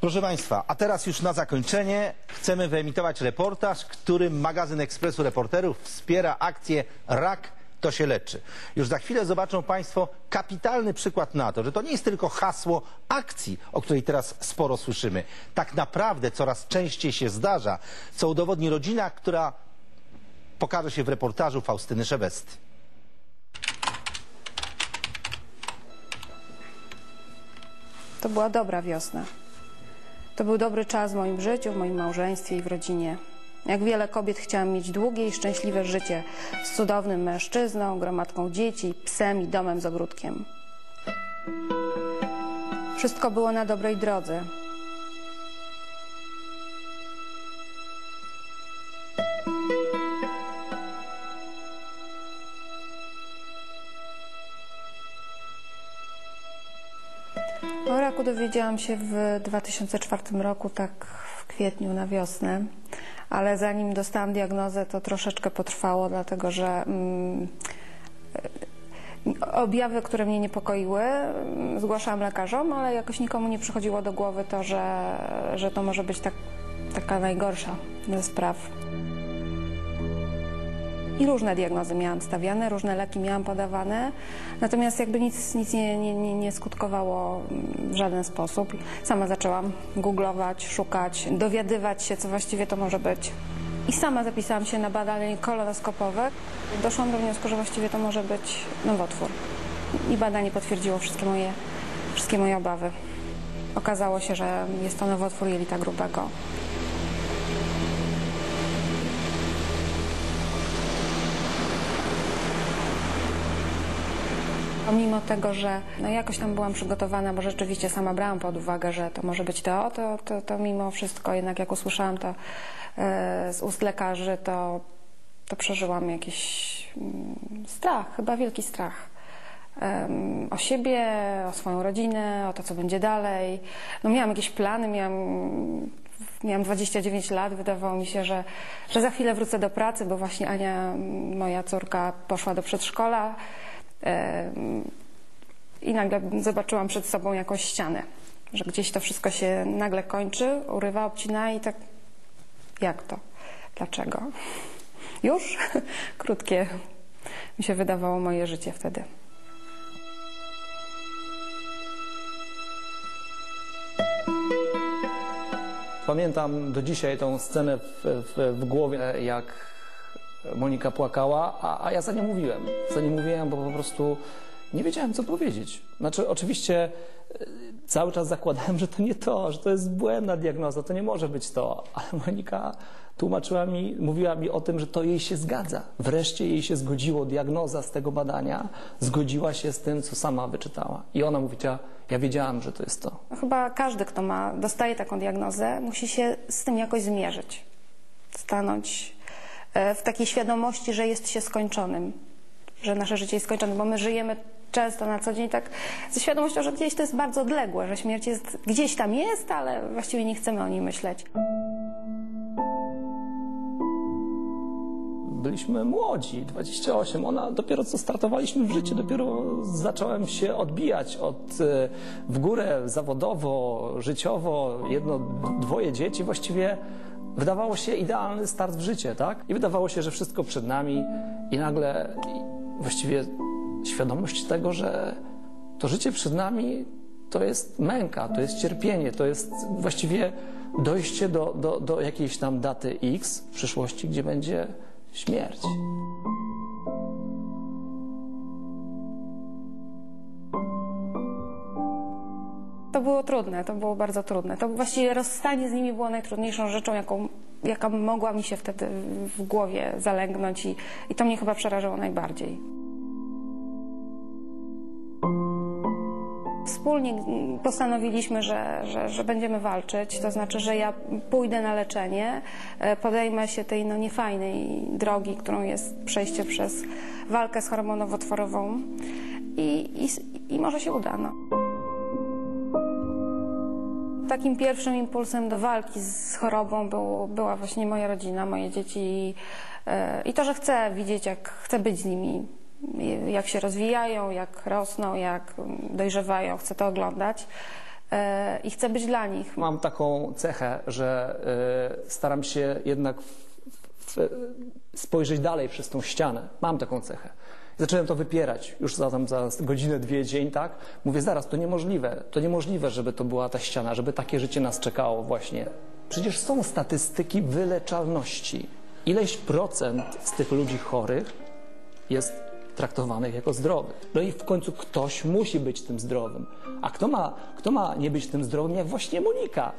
Proszę Państwa, a teraz już na zakończenie chcemy wyemitować reportaż, którym magazyn Ekspresu Reporterów wspiera akcję Rak to się leczy. Już za chwilę zobaczą Państwo kapitalny przykład na to, że to nie jest tylko hasło akcji, o której teraz sporo słyszymy. Tak naprawdę coraz częściej się zdarza, co udowodni rodzina, która pokaże się w reportażu Faustyny Szewesty. To była dobra wiosna. To był dobry czas w moim życiu, w moim małżeństwie i w rodzinie. Jak wiele kobiet chciałam mieć długie i szczęśliwe życie z cudownym mężczyzną, gromadką dzieci, psem i domem z ogródkiem. Wszystko było na dobrej drodze. O raku dowiedziałam się w 2004 roku, tak w kwietniu na wiosnę, ale zanim dostałam diagnozę, to troszeczkę potrwało, dlatego że mm, e, objawy, które mnie niepokoiły, mm, zgłaszałam lekarzom, ale jakoś nikomu nie przychodziło do głowy to, że, że to może być tak, taka najgorsza ze spraw. I różne diagnozy miałam stawiane, różne leki miałam podawane, natomiast jakby nic, nic nie, nie, nie, nie skutkowało w żaden sposób. Sama zaczęłam googlować, szukać, dowiadywać się, co właściwie to może być. I sama zapisałam się na badanie kolonoskopowe. Doszłam do wniosku, że właściwie to może być nowotwór. I badanie potwierdziło wszystkie moje, wszystkie moje obawy. Okazało się, że jest to nowotwór jelita grubego. Pomimo tego, że no jakoś tam byłam przygotowana, bo rzeczywiście sama brałam pod uwagę, że to może być to, to, to, to mimo wszystko jednak jak usłyszałam to e, z ust lekarzy, to, to przeżyłam jakiś mm, strach, chyba wielki strach. O siebie, o swoją rodzinę, o to, co będzie dalej. No miałam jakieś plany, miałam, miałam 29 lat, wydawało mi się, że, że za chwilę wrócę do pracy, bo właśnie Ania, moja córka, poszła do przedszkola. I nagle zobaczyłam przed sobą jakąś ścianę, że gdzieś to wszystko się nagle kończy, urywa, obcina i tak jak to? Dlaczego? Już? Krótkie mi się wydawało moje życie wtedy. Pamiętam do dzisiaj tą scenę w, w, w głowie, jak Monika płakała, a, a ja za nią mówiłem. Za nią mówiłem, bo po prostu nie wiedziałem, co powiedzieć. Znaczy, oczywiście e, cały czas zakładałem, że to nie to, że to jest błędna diagnoza, to nie może być to. Ale Monika tłumaczyła mi, mówiła mi o tym, że to jej się zgadza. Wreszcie jej się zgodziło diagnoza z tego badania, zgodziła się z tym, co sama wyczytała. I ona mówiła, ja wiedziałam, że to jest to. Chyba każdy, kto ma, dostaje taką diagnozę, musi się z tym jakoś zmierzyć. Stanąć w takiej świadomości, że jest się skończonym, że nasze życie jest skończone, bo my żyjemy często na co dzień tak ze świadomością, że gdzieś to jest bardzo odległe, że śmierć jest gdzieś tam jest, ale właściwie nie chcemy o niej myśleć. Byliśmy młodzi, 28. Ona dopiero co startowaliśmy w życiu, dopiero zacząłem się odbijać od e, w górę zawodowo, życiowo, jedno, dwoje dzieci. Właściwie wydawało się idealny start w życie, tak? I wydawało się, że wszystko przed nami i nagle właściwie świadomość tego, że to życie przed nami to jest męka, to jest cierpienie, to jest właściwie dojście do, do, do jakiejś tam daty X w przyszłości, gdzie będzie śmierć. To było trudne, to było bardzo trudne. To właściwie rozstanie z nimi było najtrudniejszą rzeczą, jaką, jaka mogła mi się wtedy w głowie zalęgnąć i, i to mnie chyba przerażało najbardziej. Wspólnie postanowiliśmy, że, że, że będziemy walczyć, to znaczy, że ja pójdę na leczenie, e, podejmę się tej no, niefajnej drogi, którą jest przejście przez walkę z chorobą nowotworową i, i, i może się uda. No. Takim pierwszym impulsem do walki z chorobą był, była właśnie moja rodzina, moje dzieci i, e, i to, że chcę widzieć, jak chcę być z nimi, jak się rozwijają, jak rosną, jak dojrzewają, chcę to oglądać. E, i chcę być dla nich. Mam taką cechę, że y, staram się jednak spojrzeć dalej przez tą ścianę. Mam taką cechę. Zacząłem to wypierać już za, tam, za godzinę, dwie, dzień, tak? Mówię, zaraz, to niemożliwe. To niemożliwe, żeby to była ta ściana, żeby takie życie nas czekało właśnie. Przecież są statystyki wyleczalności. Ileś procent z tych ludzi chorych jest traktowanych jako zdrowych. No i w końcu ktoś musi być tym zdrowym. A kto ma, kto ma nie być tym zdrowym, jak właśnie Monika?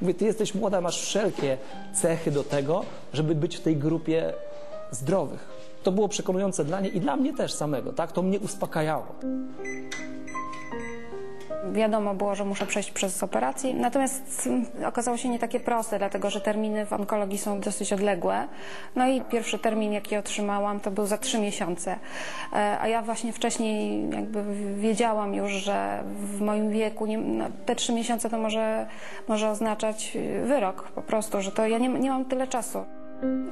Mówię, ty jesteś młoda, masz wszelkie cechy do tego, żeby być w tej grupie zdrowych. To było przekonujące dla niej i dla mnie też samego, tak? To mnie uspokajało. Wiadomo było, że muszę przejść przez operację, natomiast mm, okazało się nie takie proste, dlatego że terminy w onkologii są dosyć odległe. No i pierwszy termin, jaki otrzymałam, to był za trzy miesiące. E, A ja właśnie wcześniej jakby wiedziałam już, że w moim wieku nie, no, te trzy miesiące to może, może oznaczać y, wyrok po prostu, że to ja nie, nie mam tyle czasu.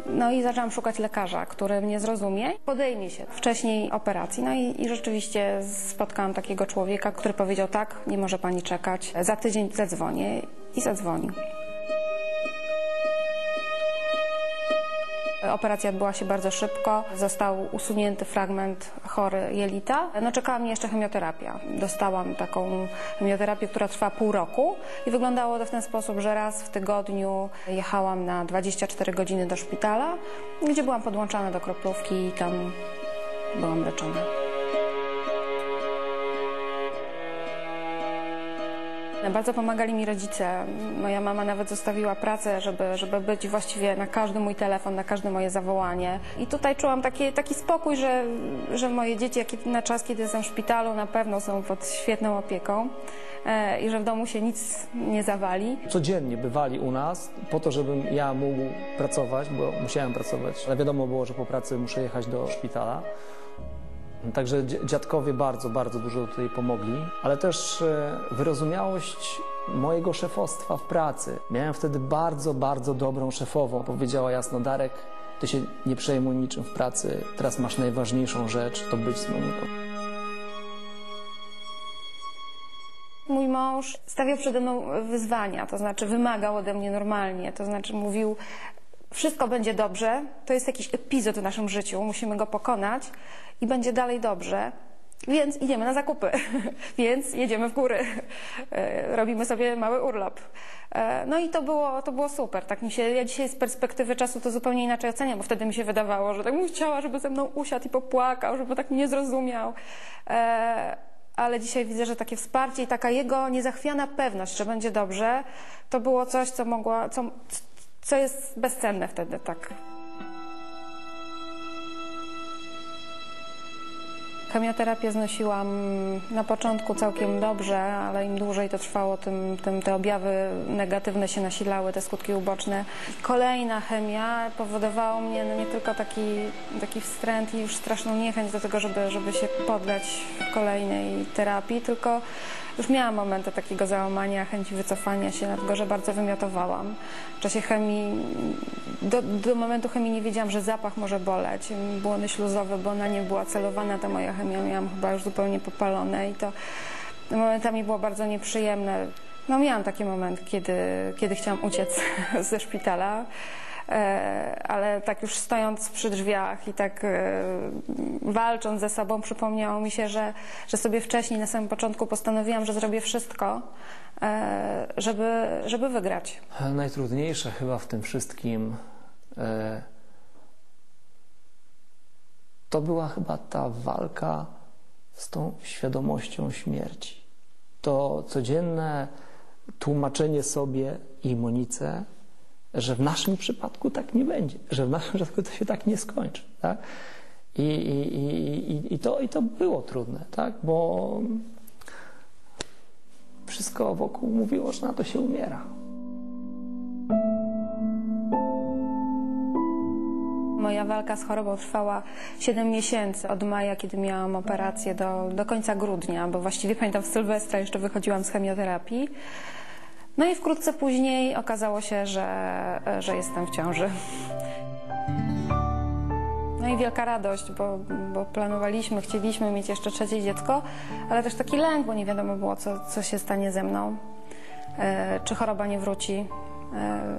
No i zaczęłam szukać lekarza, który mnie zrozumie, podejmie się wcześniej operacji. No i, i rzeczywiście spotkałam takiego człowieka, który powiedział tak, nie może pani czekać, za tydzień zadzwonię i zadzwonił. Operacja odbyła się bardzo szybko. Został usunięty fragment chory jelita. No czekała mnie jeszcze chemioterapia. Dostałam taką chemioterapię, która trwa pół roku i wyglądało to w ten sposób, że raz w tygodniu jechałam na 24 godziny do szpitala, gdzie byłam podłączana do kroplówki i tam byłam leczona. Bardzo pomagali mi rodzice. Moja mama nawet zostawiła pracę, żeby, żeby być właściwie na każdy mój telefon, na każde moje zawołanie. I tutaj czułam taki, taki spokój, że, że moje dzieci jak na czas, kiedy są w szpitalu, na pewno są pod świetną opieką e, i że w domu się nic nie zawali. Codziennie bywali u nas po to, żebym ja mógł pracować, bo musiałem pracować. Ale wiadomo było, że po pracy muszę jechać do szpitala. Także dzi- dziadkowie bardzo, bardzo dużo tutaj pomogli, ale też e, wyrozumiałość mojego szefostwa w pracy. Miałem wtedy bardzo, bardzo dobrą szefową. Powiedziała jasno, Darek, ty się nie przejmuj niczym w pracy, teraz masz najważniejszą rzecz, to być z Moniką. Mój mąż stawiał przede mną wyzwania, to znaczy wymagał ode mnie normalnie, to znaczy mówił, wszystko będzie dobrze, to jest jakiś epizod w naszym życiu, musimy go pokonać i będzie dalej dobrze, więc idziemy na zakupy, więc jedziemy w góry, E, robimy sobie mały urlop. E, No i to było, to było super. Tak mi się, ja dzisiaj z perspektywy czasu to zupełnie inaczej oceniam, bo wtedy mi się wydawało, że tak bym chciała, żeby ze mną usiadł i popłakał, żeby tak mnie nie zrozumiał. E, ale dzisiaj widzę, że takie wsparcie i taka jego niezachwiana pewność, że będzie dobrze, to było coś, co mogła, co, co jest bezcenne wtedy, tak. Chemioterapię znosiłam na początku całkiem dobrze, ale im dłużej to trwało, tym, tym te objawy negatywne się nasilały, te skutki uboczne. Kolejna chemia powodowała u mnie no nie tylko taki, taki wstręt i już straszną niechęć do tego, żeby, żeby się poddać kolejnej terapii, tylko już miałam momenty takiego załamania, chęci wycofania się, dlatego że bardzo wymiotowałam. W czasie chemii, do, do momentu chemii nie wiedziałam, że zapach może boleć. Błony śluzowe, bo na nie była celowana ta moja chemia, miałam chyba już zupełnie popalone i to momentami było bardzo nieprzyjemne. No miałam taki moment, kiedy, kiedy chciałam uciec ze szpitala. E, ale tak już stojąc przy drzwiach i tak e, walcząc ze sobą, przypomniało mi się, że, że sobie wcześniej na samym początku postanowiłam, że zrobię wszystko, e, żeby, żeby wygrać. Najtrudniejsze chyba w tym wszystkim to była chyba ta walka z tą świadomością śmierci. To codzienne tłumaczenie sobie i Monice, że w naszym przypadku tak nie będzie, że w naszym przypadku to się tak nie skończy. Tak? I, i, i, i, to, I to było trudne, tak? bo wszystko wokół mówiło, że na to się umiera. Moja walka z chorobą trwała 7 miesięcy, od maja, kiedy miałam operację, do, do końca grudnia, bo właściwie pamiętam w Sylwestra jeszcze wychodziłam z chemioterapii. No i wkrótce później okazało się, że, że jestem w ciąży. No i wielka radość, bo, bo planowaliśmy, chcieliśmy mieć jeszcze trzecie dziecko, ale też taki lęk, bo nie wiadomo było, co, co się stanie ze mną. E, czy choroba nie wróci, e,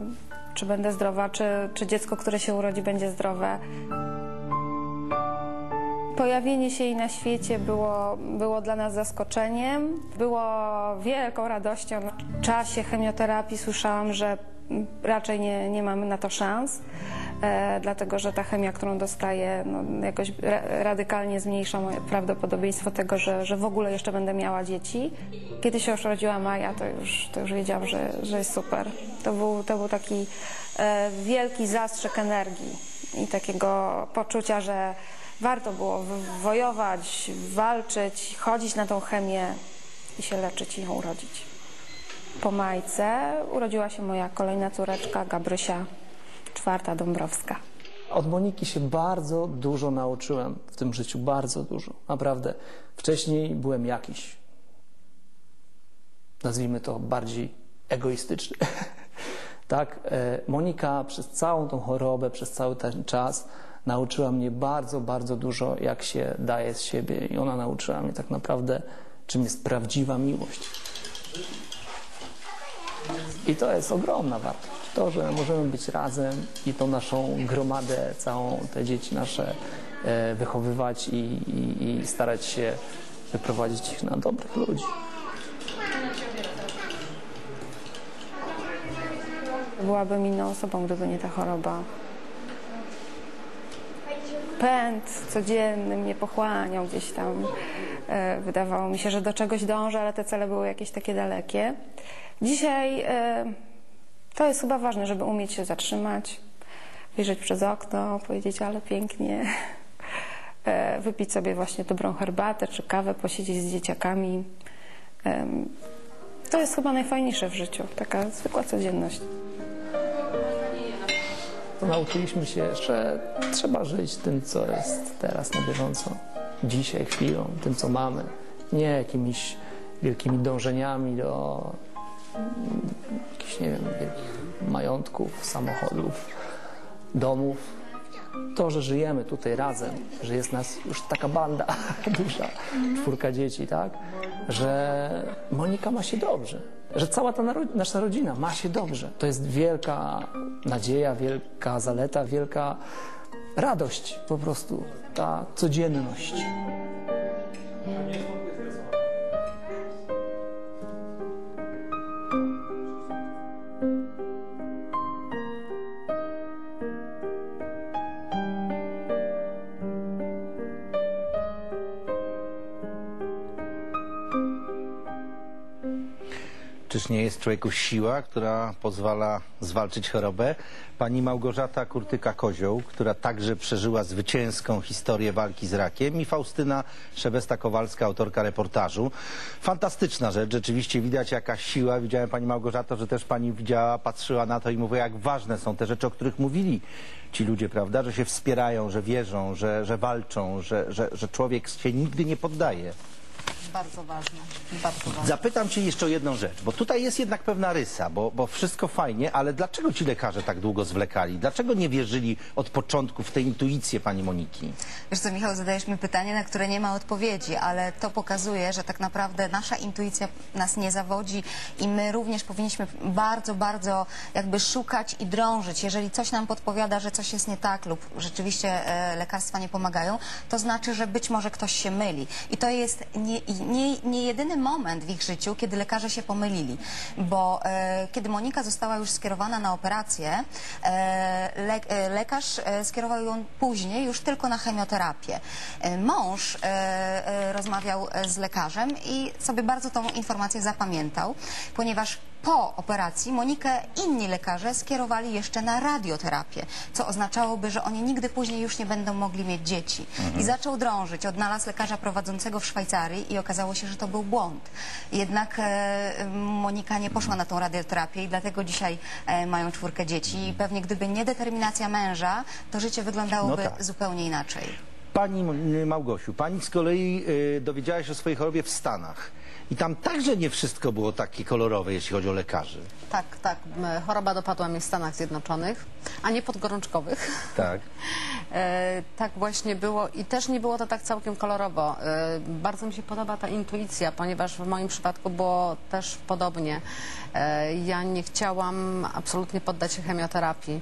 czy będę zdrowa, czy, czy dziecko, które się urodzi, będzie zdrowe. Pojawienie się jej na świecie było, było dla nas zaskoczeniem, było wielką radością. W czasie chemioterapii słyszałam, że raczej nie, nie mamy na to szans, e, dlatego że ta chemia, którą dostaję, no, jakoś ra, radykalnie zmniejsza moje prawdopodobieństwo tego, że, że w ogóle jeszcze będę miała dzieci. Kiedy się już rodziła Maja, to już, to już wiedziałam, że, że jest super. To był, to był taki e, wielki zastrzyk energii i takiego poczucia, że warto było wojować, walczyć, chodzić na tą chemię i się leczyć i ją urodzić. Po Majce urodziła się moja kolejna córeczka, Gabrysia, czwarta Dąbrowska. Od Moniki się bardzo dużo nauczyłem w tym życiu, bardzo dużo, naprawdę. Wcześniej byłem jakiś, nazwijmy to bardziej egoistyczny. tak, e, Monika przez całą tą chorobę, przez cały ten czas nauczyła mnie bardzo, bardzo dużo, jak się daje z siebie i ona nauczyła mnie tak naprawdę, czym jest prawdziwa miłość. I to jest ogromna wartość. To, że możemy być razem i tą naszą gromadę, całą te dzieci nasze e, wychowywać i, i, i starać się wyprowadzić ich na dobrych ludzi. Byłabym inną osobą, gdyby nie ta choroba. Pęd codzienny mnie pochłaniał gdzieś tam. E, Wydawało mi się, że do czegoś dążę, ale te cele były jakieś takie dalekie. Dzisiaj e, to jest chyba ważne, żeby umieć się zatrzymać, wyjrzeć przez okno, powiedzieć, ale pięknie. E, Wypić sobie właśnie dobrą herbatę czy kawę, posiedzieć z dzieciakami. To jest chyba najfajniejsze w życiu, taka zwykła codzienność. Nauczyliśmy się, że trzeba żyć tym, co jest teraz na bieżąco, dzisiaj, chwilą, tym, co mamy. Nie jakimiś wielkimi dążeniami do jakichś, nie wiem, wielkich majątków, samochodów, domów. To, że żyjemy tutaj razem, że jest nas już taka banda duża, czwórka dzieci, tak? Że Monika ma się dobrze, że cała ta nasza rodzina ma się dobrze. To jest wielka nadzieja, wielka zaleta, wielka radość po prostu, ta codzienność. Czyż nie jest w człowieku siła, która pozwala zwalczyć chorobę? Pani Małgorzata Kurtyka-Kozioł, która także przeżyła zwycięską historię walki z rakiem i Faustyna Szebesta-Kowalska, autorka reportażu. Fantastyczna rzecz, rzeczywiście widać jaka siła. Widziałem Pani Małgorzato, że też Pani widziała, patrzyła na to i mówiła, jak ważne są te rzeczy, o których mówili ci ludzie, prawda? Że się wspierają, że wierzą, że, że walczą, że, że, że człowiek się nigdy nie poddaje. Bardzo ważne, bardzo ważne. Zapytam Cię jeszcze o jedną rzecz, bo tutaj jest jednak pewna rysa, bo, bo wszystko fajnie, ale dlaczego ci lekarze tak długo zwlekali? Dlaczego nie wierzyli od początku w tę intuicję pani Moniki? Wiesz co, Michał, zadajesz mi pytanie, na które nie ma odpowiedzi, ale to pokazuje, że tak naprawdę nasza intuicja nas nie zawodzi i my również powinniśmy bardzo, bardzo jakby szukać i drążyć. Jeżeli coś nam podpowiada, że coś jest nie tak lub rzeczywiście e, lekarstwa nie pomagają, to znaczy, że być może ktoś się myli. I to jest nie, nie, nie jedyny moment w ich życiu, kiedy lekarze się pomylili, bo e, kiedy Monika została już skierowana na operację, e, le, e, lekarz e, skierował ją później już tylko na chemioterapię. E, mąż e, rozmawiał z lekarzem i sobie bardzo tą informację zapamiętał, ponieważ po operacji Monikę inni lekarze skierowali jeszcze na radioterapię, co oznaczałoby, że oni nigdy później już nie będą mogli mieć dzieci. I zaczął drążyć, odnalazł lekarza prowadzącego w Szwajcarii i okazało się, że to był błąd. Jednak e, Monika nie poszła na tą radioterapię i dlatego dzisiaj e, mają czwórkę dzieci i pewnie gdyby nie determinacja męża, to życie wyglądałoby No tak. zupełnie inaczej. Pani M- Małgosiu, pani z kolei y, dowiedziała się o swojej chorobie w Stanach. I tam także nie wszystko było takie kolorowe, jeśli chodzi o lekarzy. Tak, tak. M, Choroba dopadła mnie w Stanach Zjednoczonych, a nie podgorączkowych. Tak. E, tak właśnie było i też nie było to tak całkiem kolorowo. E, bardzo mi się podoba ta intuicja, ponieważ w moim przypadku było też podobnie. E, ja nie chciałam absolutnie poddać się chemioterapii.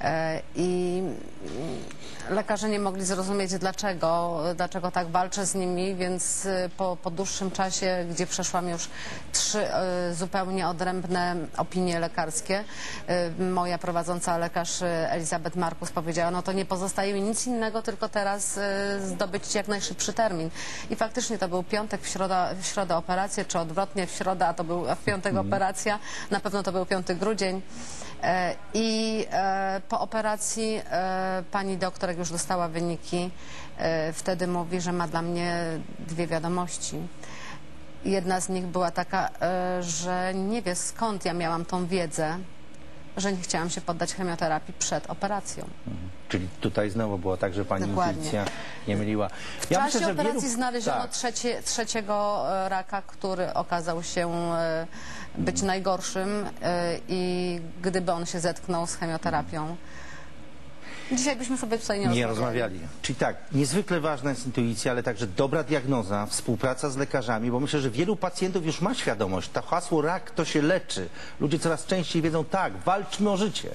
E, I mm, lekarze nie mogli zrozumieć dlaczego, dlaczego tak walczę z nimi, więc e, po, po dłuższym czasie, gdzie przeszłam już trzy e, zupełnie odrębne opinie lekarskie, e, moja prowadząca lekarz Elizabeth Markus powiedziała, no to nie pozostaje mi nic innego, tylko teraz zdobyć jak najszybszy termin. I faktycznie to był piątek, w środę, w środę operację, czy odwrotnie w środę, a to był w piątek operacja, na pewno to był 5 grudzień. I po operacji e, pani doktor, jak już dostała wyniki, e, wtedy mówi, że ma dla mnie dwie wiadomości. Jedna z nich była taka, e, że nie wie skąd ja miałam tą wiedzę, że nie chciałam się poddać chemioterapii przed operacją. Czyli tutaj znowu było tak, że pani Dokładnie. intuicja nie myliła. W czasie operacji wielu- znaleziono Tak. trzecie, trzeciego e, raka, który okazał się e, być najgorszym e, i gdyby on się zetknął z chemioterapią, dzisiaj byśmy sobie tutaj nie, Nie rozmawiali. rozmawiali. Czyli tak, niezwykle ważna jest intuicja, ale także dobra diagnoza, współpraca z lekarzami, bo myślę, że wielu pacjentów już ma świadomość. To hasło rak to się leczy. Ludzie coraz częściej wiedzą, tak, walczmy o życie.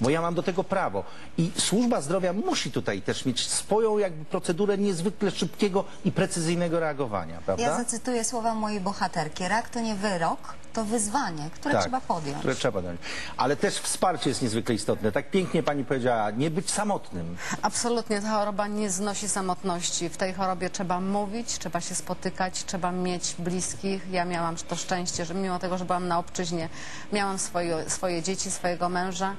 Bo ja mam do tego prawo. I służba zdrowia musi tutaj też mieć swoją jakby procedurę niezwykle szybkiego i precyzyjnego reagowania, prawda? Ja zacytuję słowa mojej bohaterki. Rak to nie wyrok, to wyzwanie, które Tak, trzeba podjąć. Które trzeba podjąć. Ale też wsparcie jest niezwykle istotne. Tak pięknie pani powiedziała, nie być samotnym. Absolutnie, ta choroba nie znosi samotności. W tej chorobie trzeba mówić, trzeba się spotykać, trzeba mieć bliskich. Ja miałam to szczęście, że mimo tego, że byłam na obczyźnie, miałam swoje, swoje dzieci, swojego męża.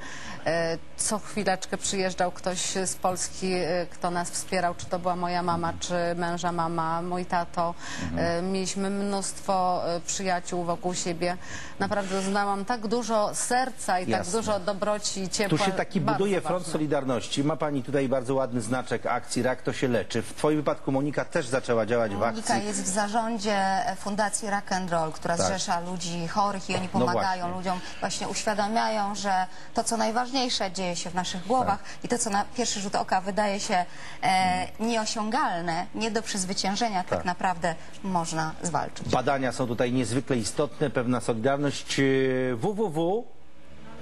E, Co chwileczkę przyjeżdżał ktoś z Polski, e, kto nas wspierał, czy to była moja mama, czy męża mama, mój tato. E, Mieliśmy mnóstwo przyjaciół wokół siebie. Naprawdę doznałam tak dużo serca i tak Jasne. dużo dobroci i Tu ciepła. się taki Bardzo buduje front ważne. Solidarności. Ma pani tutaj bardzo ładny znaczek akcji Rak to się leczy. W twoim wypadku Monika też zaczęła działać w Monika akcji. jest w zarządzie Fundacji Rock and Roll, która Tak. zrzesza ludzi chorych i oni No pomagają właśnie. ludziom, właśnie uświadamiają, że to, co najważniejsze dzieje się w naszych głowach Tak. i to, co na pierwszy rzut oka wydaje się e, nieosiągalne, nie do przezwyciężenia, tak. Tak. naprawdę można zwalczyć. Badania są tutaj niezwykle istotne, pewna solidarność. Yy, www.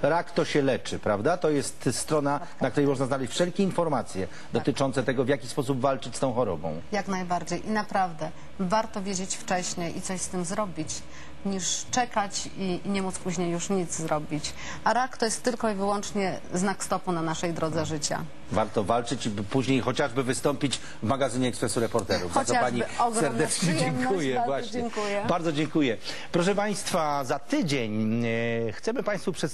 Rak to się leczy, prawda? To jest strona, na której można znaleźć wszelkie informacje dotyczące tego, w jaki sposób walczyć z tą chorobą. Jak najbardziej. I naprawdę warto wiedzieć wcześniej i coś z tym zrobić, niż czekać i, i nie móc później już nic zrobić. A rak to jest tylko i wyłącznie znak stopu na naszej drodze życia. Warto walczyć i później chociażby wystąpić w magazynie Ekspresu Reporterów. Za Chociażby. pani serdecznie dziękuję. Bardzo Właśnie. dziękuję. Bardzo dziękuję. Proszę Państwa, za tydzień e, chcemy Państwu przedstawić